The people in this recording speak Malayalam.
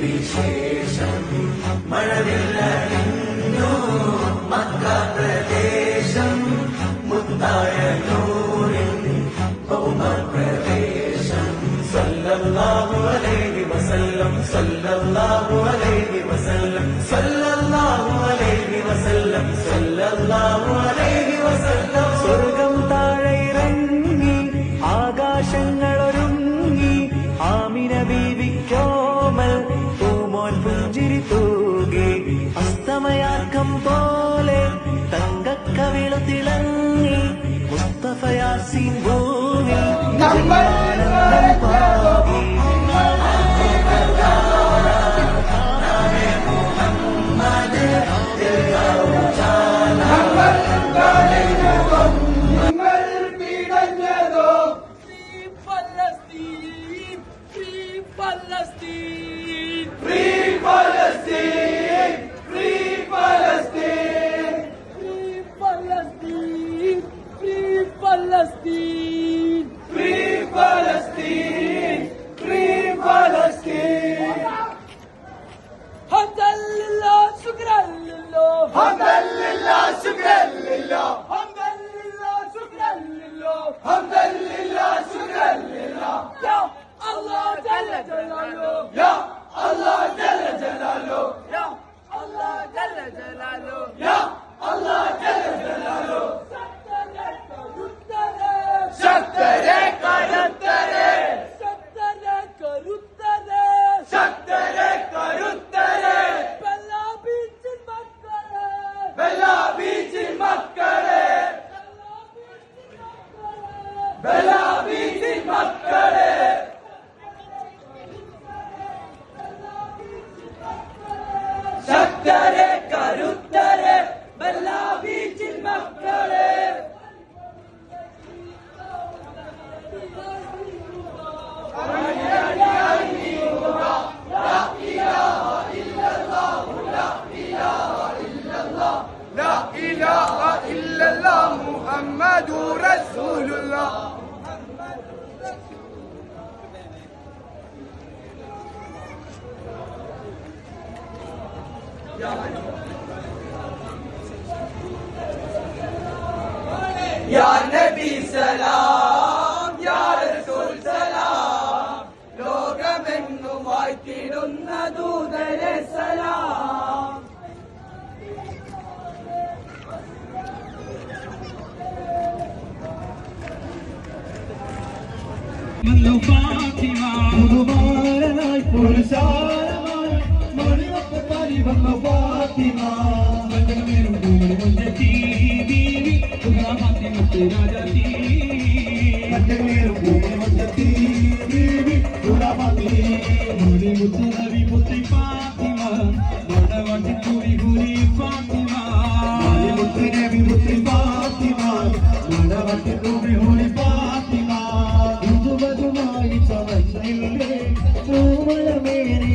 വിശേഷം മഴവില്ല മക്ക പ്രദേശം മുത്തായ തങ്കം പോലെ തങ്കക്കവിള തിളങ്ങി മുസ്തഫയാസിൻ ഭൂമി Palestine! فلسطين. في فلسطين في فلسطين حمدا لله شكرا لله. حمدا لله شكرا لله. إلا الله محمد رسول الله يا نبي سلام يا رسول سلام. ലോകമെങ്ങുമായി തിരുന്നതൂതരെ പുതുമാരനായി പുരുഷാരമായി മണിവപ്പത്താരി വന്ന ഫാത്തിമ. രാജാ തീ what I mean